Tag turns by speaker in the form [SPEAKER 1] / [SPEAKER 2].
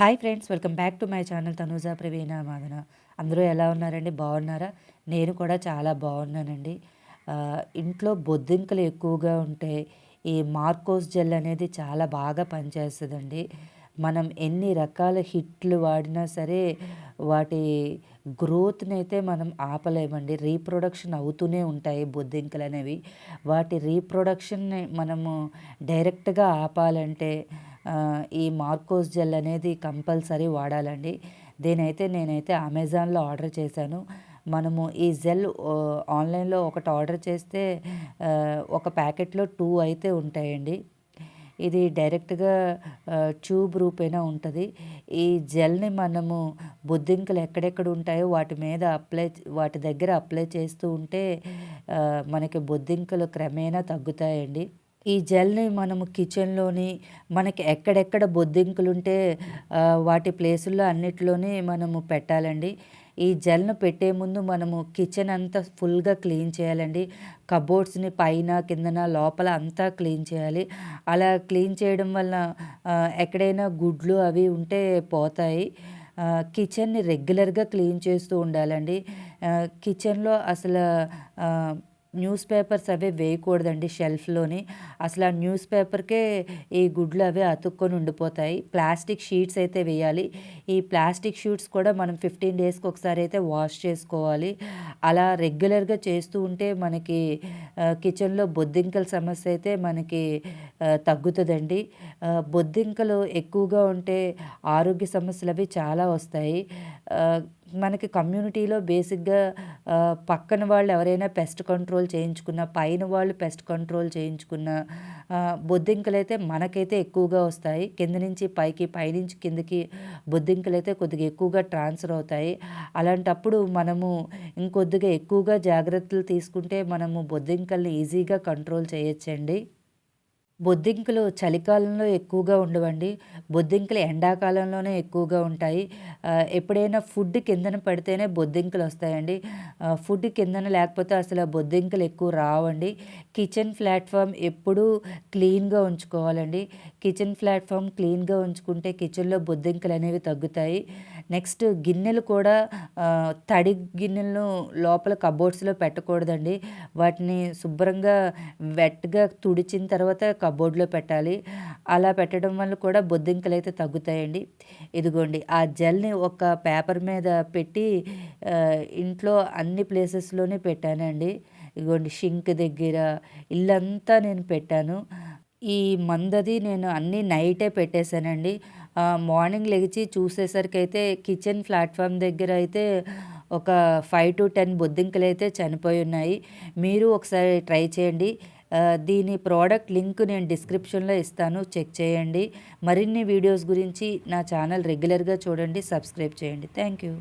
[SPEAKER 1] Hi friends welcome back to my channel Tanuja Praveena Madana అందరూ ఎలా ఉన్నారండి? బాగున్నారా? నేను కూడా చాలా బాగున్నానండి. ఇంట్లో బొద్దింకలు ఎక్కువగా ఉంటే ఈ మార్కోస్ జెల్ అనేది చాలా బాగా పనిచేస్తుందండి. మనం ఎన్ని రకాల హిట్లు వాడినా సరే వాటి గ్రోత్ని అయితే మనం ఆపలేమండి. రీప్రొడక్షన్ అవుతూనే ఉంటాయి బొద్దింకలు అనేవి వాటి రీప్రొడక్షన్ని మనము డైరెక్ట్గా ఆపాలంటే ఈ మార్కోస్ జెల్ అనేది కంపల్సరీ వాడాలండి. దీనైతే నేనైతే అమెజాన్లో ఆర్డర్ చేశాను. మనము ఈ జెల్ ఆన్లైన్లో ఒకటి ఆర్డర్ చేస్తే ఒక ప్యాకెట్లో టూ అయితే ఉంటాయండి. ఇది డైరెక్ట్గా ట్యూబ్ రూపేణ ఉంటుంది. ఈ జెల్ని మనము బొద్దింకలు ఎక్కడెక్కడ ఉంటాయో వాటి మీద అప్లై వాటి దగ్గర అప్లై చేస్తూ ఉంటే మనకి బొద్దింకలు క్రమేణా తగ్గుతాయండి. ఈ జెల్ని మనము కిచెన్లోని మనకి ఎక్కడెక్కడ బొద్దింకులుంటే వాటి ప్లేసుల్లో అన్నిటిలోనే మనము పెట్టాలండి. ఈ జెల్ను పెట్టే ముందు మనము కిచెన్ అంతా ఫుల్గా క్లీన్ చేయాలండి. కబోర్డ్స్ని పైన కిందన లోపల అంతా క్లీన్ చేయాలి. అలా క్లీన్ చేయడం వల్ల ఎక్కడైనా గుడ్లు అవి ఉంటే పోతాయి. కిచెన్ని రెగ్యులర్గా క్లీన్ చేస్తూ ఉండాలండి. కిచెన్లో అసలు న్యూస్ పేపర్స్ అవే వేయకూడదండి షెల్ఫ్లోని. అసలు ఆ న్యూస్ పేపర్కే ఈ గుడ్లు అవే అతుక్కొని ఉండిపోతాయి. ప్లాస్టిక్ షీట్స్ అయితే వేయాలి. ఈ ప్లాస్టిక్ షీట్స్ కూడా మనం ఫిఫ్టీన్ డేస్కి ఒకసారి అయితే వాష్ చేసుకోవాలి. అలా రెగ్యులర్గా చేస్తూ ఉంటే మనకి కిచెన్లో బొద్దింకల సమస్య అయితే మనకి తగ్గుతుందండి. బొద్దింకలు ఎక్కువగా ఉంటే ఆరోగ్య సమస్యలు అవి చాలా వస్తాయి. మనకి కమ్యూనిటీలో బేసిక్గా పక్కన వాళ్ళు ఎవరైనా పెస్ట్ కంట్రోల్ చేయించుకున్న పైన వాళ్ళు పెస్ట్ కంట్రోల్ చేయించుకున్న బొద్దింకలు అయితే మనకైతే ఎక్కువగా వస్తాయి. కింద నుంచి పైకి పైనుంచి కిందకి బొద్దింకలు అయితే కొద్దిగా ఎక్కువగా ట్రాన్స్ఫర్ అవుతాయి. అలాంటప్పుడు మనము ఇంకొద్దిగా ఎక్కువగా జాగ్రత్తలు తీసుకుంటే మనము బొద్దింకల్ని ఈజీగా కంట్రోల్ చేయొచ్చండి. బొద్దింకలు చలికాలంలో ఎక్కువగా ఉండవండి. బొద్దింకలు ఎండాకాలంలోనే ఎక్కువగా ఉంటాయి. ఎప్పుడైనా ఫుడ్ కిందన పడితేనే బొద్దింకలు వస్తాయండి. ఫుడ్ కిందన లేకపోతే అసలు బొద్దింకలు ఎక్కువ రావండి. కిచెన్ ప్లాట్ఫామ్ ఎప్పుడూ క్లీన్గా ఉంచుకోవాలండి. కిచెన్ ప్లాట్ఫామ్ క్లీన్గా ఉంచుకుంటే కిచెన్లో బొద్దింకలు అనేవి తగ్గుతాయి. నెక్స్ట్ గిన్నెలు కూడా తడి గిన్నెలను లోపల కబోర్డ్స్లో పెట్టకూడదండి. వాటిని శుభ్రంగా వెట్గా తుడిచిన తర్వాత కబోర్డ్లో పెట్టాలి. అలా పెట్టడం వల్ల కూడా బొద్దింకలు అయితే తగ్గుతాయండి. ఇదిగోండి ఆ జెల్ని ఒక పేపర్ మీద పెట్టి ఇంట్లో అన్ని ప్లేసెస్లోనే పెట్టానండి. ఇదిగోండి షింక్ దగ్గర ఇల్లంతా నేను పెట్టాను. ఈ మందది నేను అన్నీ నైటే పెట్టేశానండి. మార్నింగ్ లెగిచి చూసేసరికి అయితే కిచెన్ ప్లాట్ఫామ్ దగ్గర అయితే ఒక ఫైవ్ టు టెన్ బొద్దింకలు అయితే చనిపోయి ఉన్నాయి. మీరు ఒకసారి ట్రై చేయండి. దీని ప్రోడక్ట్ లింక్ నేను డిస్క్రిప్షన్లో ఇస్తాను చెక్ చేయండి. మరిన్ని వీడియోస్ గురించి నా ఛానల్ రెగ్యులర్గా చూడండి సబ్స్క్రైబ్ చేయండి. Thank you.